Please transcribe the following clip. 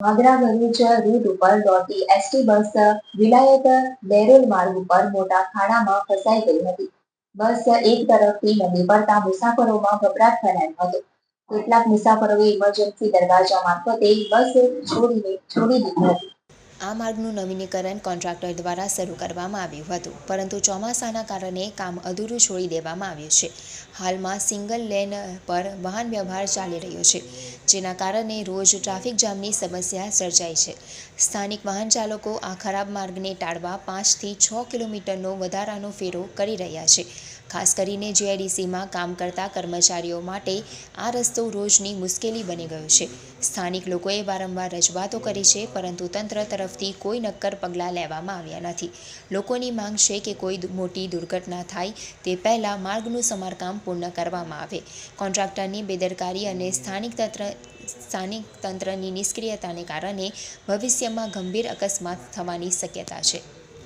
Vagra Bharuch route ઉપર દોડતી ST bus વિલાયત દેરોલ માર્ગ ઉપર મોટા ખાડામાં ફસાઈ ગઈ હતી. બસ એક તરફથી નદી પડતા મુસાફરોમાં ગભરાટ ફેલાયો હતો. કેટલાક મુસાફરોએ ઇમરજન્સી દરવાજા મારફતે બસ છોડીને છોડી દીધી હતી. આ માર્ગનું નવીનીકરણ કોન્ટ્રાક્ટર દ્વારા શરૂ કરવામાં આવ્યું હતું. પરંતુ ચોમાસાના કારણે કામ અધૂરું છોડી દેવામાં આવ્યું છે. હાલમાં સિંગલ લેન પર વાહન વ્યવહાર ચાલી રહ્યો છે, જેના કારણે રોજ ટ્રાફિક જામની સમસ્યા સર્જાય છે. સ્થાનિક વાહન ચાલકો આ ખરાબ માર્ગને ટાળવા પાંચથી છ કિલોમીટરનો વધારાનો ફેરો કરી રહ્યા છે. ખાસ કરીને જીઆઈડીસીમાં કામ કરતા કર્મચારીઓ માટે આ રસ્તો રોજની મુશ્કેલી બની ગયો છે. સ્થાનિક લોકોએ વારંવાર રજૂઆતો કરી છે, પરંતુ તંત્ર તરફથી કોઈ નક્કર પગલાં લેવામાં આવ્યા નથી. લોકોની માંગ છે કે કોઈ મોટી દુર્ઘટના થાય તે પહેલાં માર્ગનું સમારકામ પૂર્ણ કરવામાં આવે. કોન્ટ્રાક્ટરની બેદરકારી અને સ્થાનિક તંત્ર, સ્થાનિક તંત્રની નિષ્ક્રિયતાને કારણે ભવિષ્યમાં ગંભીર અકસ્માત થવાની શક્યતા છે.